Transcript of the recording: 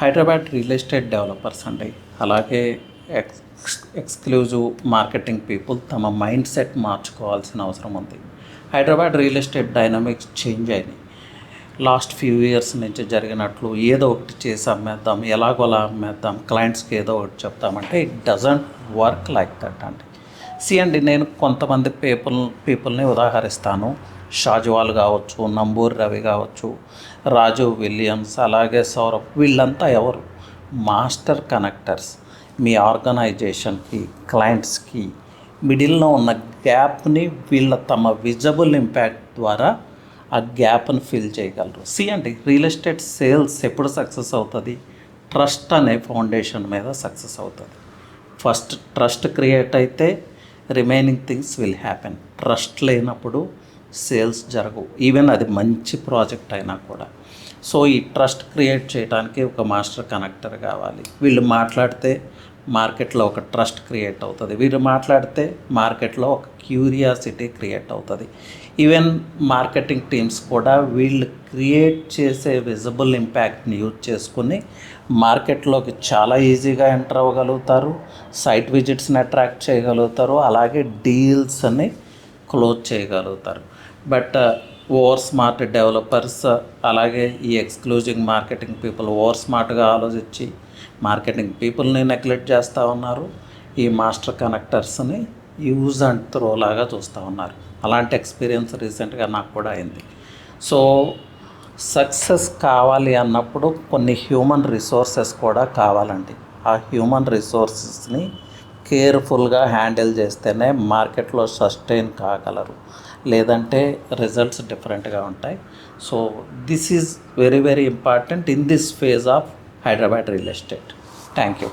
Hyderabad real estate developers అండి అలాగే ex exclusive marketing people తమ మైండ్ సెట్ మార్చుకోవాల్సిన అవసరం ఉంది. Hyderabad real estate dynamics change అయినాయి లాస్ట్ ఫ్యూ ఇయర్స్ నుంచి జరిగినట్లు ఏదో ఒకటి చేసి అమ్మేద్దాం ఎలాగోలా అమ్మేద్దాం క్లయింట్స్కి ఏదో ఒకటి చెప్తామంటే it doesn't work like that అండి సి అండి నేను కొంతమంది పీపుల్ పీపుల్ని ఉదాహరిస్తాను. షాజవాల్ కావచ్చు నంబూరి రవి కావచ్చు రాజు విలియమ్స్ అలాగే సౌరభ్ వీళ్ళంతా ఎవరు? Master connectors. మీ ఆర్గనైజేషన్కి క్లయింట్స్కి మిడిల్లో ఉన్న గ్యాప్ని వీళ్ళ తమ విజబుల్ ఇంపాక్ట్ ద్వారా ఆ గ్యాప్ని ఫిల్ చేయగలరు. సి అండి రియల్ ఎస్టేట్ సేల్స్ ఎప్పుడు సక్సెస్ అవుతుంది? ట్రస్ట్ అనే ఫౌండేషన్ మీద సక్సెస్ అవుతుంది. ఫస్ట్ ట్రస్ట్ క్రియేట్ అయితే remaining things will happen trust లేనప్పుడు సేల్స్ జరగవు. ఈవెన్ అది మంచి ప్రాజెక్ట్ అయినా కూడా. సో ఈ ట్రస్ట్ క్రియేట్ చేయడానికి ఒక మాస్టర్ కనెక్టర్ కావాలి. వీళ్ళు మాట్లాడితే మార్కెట్లో ఒక ట్రస్ట్ క్రియేట్ అవుతుంది. వీళ్ళు మాట్లాడితే మార్కెట్లో ఒక క్యూరియాసిటీ క్రియేట్ అవుతుంది. ఈవెన్ మార్కెటింగ్ టీమ్స్ కూడా వీళ్ళు క్రియేట్ చేసే విజిబుల్ ఇంపాక్ట్ని యూజ్ చేసుకుని మార్కెట్లోకి చాలా ఈజీగా ఎంటర్ అవ్వగలుగుతారు. సైట్ విజిట్స్ని అట్రాక్ట్ చేయగలుగుతారు. అలాగే డీల్స్ని క్లోజ్ చేయగలుగుతారు. బట్ ఓవర్ స్మార్ట్ డెవలపర్స్ అలాగే ఈ ఎక్స్క్లూజివ్ మార్కెటింగ్ పీపుల్ ఓవర్ స్మార్ట్గా ఆలోచించి మార్కెటింగ్ పీపుల్ని నెగ్లెక్ట్ చేస్తూ ఉన్నారు. ఈ మాస్టర్ కనెక్టర్స్ని యూజ్ అండ్ త్రో లాగా చూస్తూ ఉన్నారు. అలాంటి ఎక్స్పీరియన్స్ రీసెంట్గా నాకు కూడా అయింది. సో సక్సెస్ కావాలి అన్నప్పుడు కొన్ని హ్యూమన్ రిసోర్సెస్ కూడా కావాలండి. ఆ హ్యూమన్ రిసోర్సెస్ని కేర్ఫుల్గా హ్యాండిల్ చేస్తేనే మార్కెట్లో సస్టైన్ కాగలరు. లేదంటే రిజల్ట్స్ డిఫరెంట్గా ఉంటాయి. So this is very very important in this phase of Hyderabad real estate. Thank you